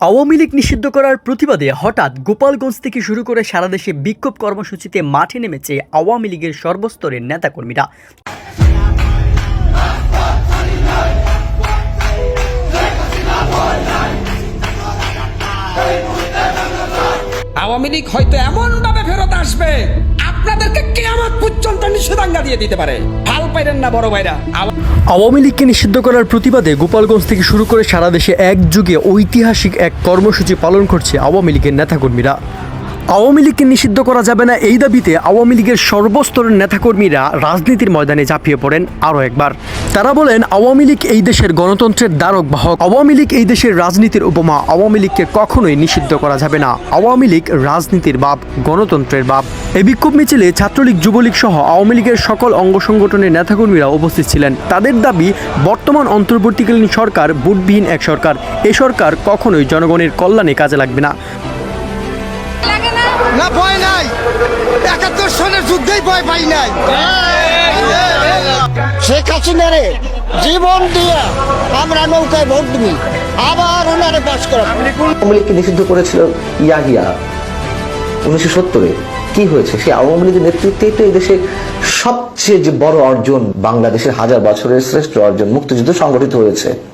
আওয়ামী লীগ নিষিদ্ধ করার প্রতিবাদে হঠাৎ গোপালগঞ্জ থেকে শুরু করে সারা দেশে বিক্ষোভ কর্মসূচিতে মাঠে নেমেছে আওয়ামী লীগের সর্বস্তরের নেতাকর্মীরা। আওয়ামী লীগ হয়তো এমন ভাবে ফেরত আসবে আপনাদেরকে পর্যন্ত নিষেধাজ্ঞা দিয়ে দিতে পারে। ভালো পাইলেন না বড় ভাইরা। আওয়ামী লীগকে নিষিদ্ধ করার প্রতিবাদে গোপালগঞ্জ থেকে শুরু করে সারা দেশে এক যুগে ঐতিহাসিক এক কর্মসূচি পালন করছে আওয়ামী লীগের নেতাকর্মীরা। আওয়ামী লীগকে নিষিদ্ধ করা যাবে না এই দাবিতে আওয়ামী লীগের সর্বস্তরের নেতাকর্মীরা রাজনীতির ময়দানে ঝাঁপিয়ে পড়েন আরও একবার। তারা বলেন, আওয়ামী লীগ এই দেশের গণতন্ত্রের দ্বারক বাহক। আওয়ামী লীগ এই দেশের রাজনীতির উপমা। আওয়ামী লীগকে কখনোই নিষিদ্ধ করা যাবে না। আওয়ামী লীগ রাজনীতির বাপ, গণতন্ত্রের বাপ। এই বিক্ষোভ মিছিলে ছাত্রলীগ, যুবলীগ সহ আওয়ামী লীগের সকল অঙ্গ সংগঠনের নেতাকর্মীরা উপস্থিত ছিলেন। তাদের দাবি, বর্তমান অন্তর্বর্তীকালীন সরকার বুটবিহীন এক সরকার। এ সরকার কখনোই জনগণের কল্যাণে কাজে লাগবে না। না ভয় নাই। একাত্তর সনের যুদ্ধেই ভয় পাই নাই। শেখ হাসিনারে জীবন দিয়ে আমরা নৌকায় ভোট দিবি। আবার ওনারে পাশ করা আওয়ামী লীগকে নিষিদ্ধ করেছিল ইয়াহিয়া উনিশশো সত্তরে। কি হয়েছে? সেই আওয়ামী লীগের নেতৃত্বেই তো এই দেশের সবচেয়ে যে বড় অর্জন বাংলাদেশের হাজার বছরের শ্রেষ্ঠ অর্জন মুক্তিযুদ্ধ সংগঠিত হয়েছে।